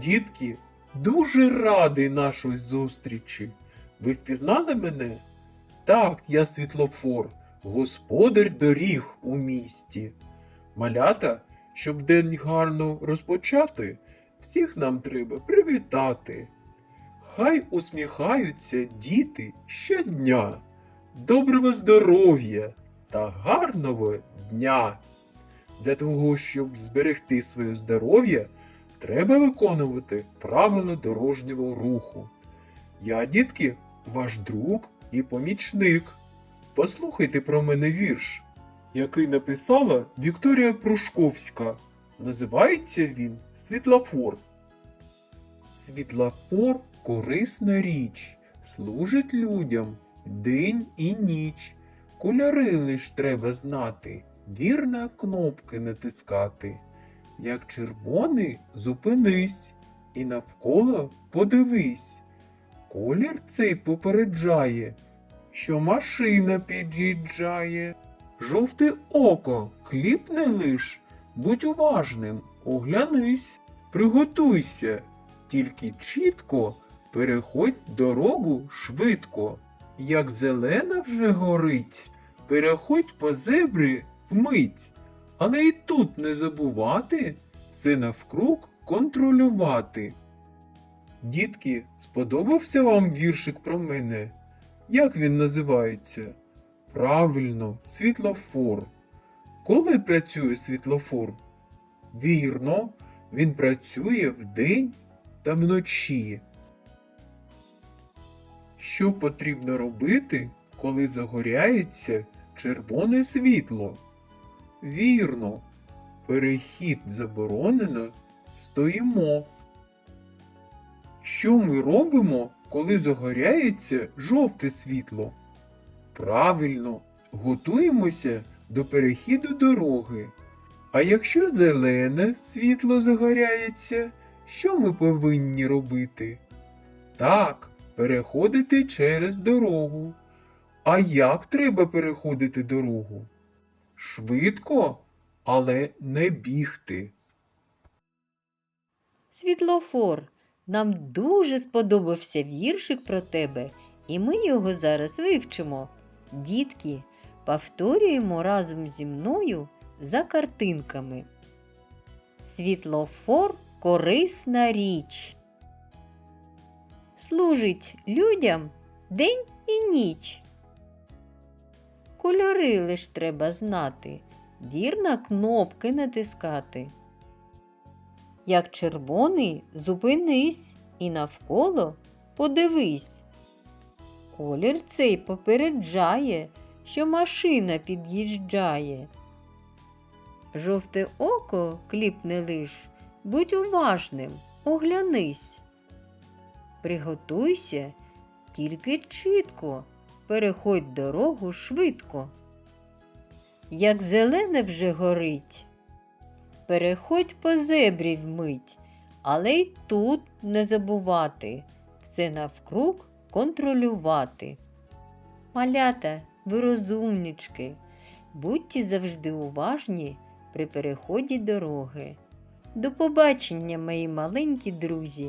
Дітки, дуже радий нашої зустрічі. Ви впізнали мене? Так, я світлофор, господар доріг у місті. Малята, щоб день гарно розпочати, всіх нам треба привітати. Хай усміхаються діти щодня. Доброго здоров'я та гарного дня! Для того, щоб зберегти своє здоров'я, треба виконувати правила дорожнього руху. Я, дітки, ваш друг і помічник. Послухайте про мене вірш, який написала Вікторія Прушковська. Називається він Світлофор. Світлофор корисна річ, служить людям день і ніч. Кольори лиш треба знати, вірно кнопки натискати. Як червоний, зупинись і навколо подивись. Колір цей попереджає, що машина під'їжджає. Жовте око, кліпне лиш, будь уважним, оглянись, приготуйся, тільки чітко переходь дорогу швидко. Як зелена вже горить, переходь по зебрі вмить. Але і тут не забувати все навкруг контролювати. Дітки, сподобався вам віршик про мене? Як він називається? Правильно, світлофор. Коли працює світлофор? Вірно, він працює вдень та вночі. Що потрібно робити, коли загоряється червоне світло? Вірно, перехід заборонено, стоїмо. Що ми робимо, коли загоряється жовте світло? Правильно, готуємося до перехіду дороги. А якщо зелене світло загоряється, що ми повинні робити? Так, переходити через дорогу. А як треба переходити дорогу? Швидко, але не бігти. Світлофор, нам дуже сподобався віршик про тебе, і ми його зараз вивчимо. Дітки, повторюємо разом зі мною за картинками. Світлофор корисна річ. Служить людям день і ніч. Кольори лиш треба знати, вірно кнопки натискати. Як червоний, зупинись і навколо подивись. Колір цей попереджає, що машина під'їжджає. Жовте око кліпне лиш, будь уважним, оглянись. Приготуйся, тільки чітко, переходь дорогу швидко. Як зелене вже горить, переходь по зебрі вмить, але й тут не забувати все навкруг контролювати. Малята, ви розумнички, будьте завжди уважні при переході дороги. До побачення, мої маленькі друзі!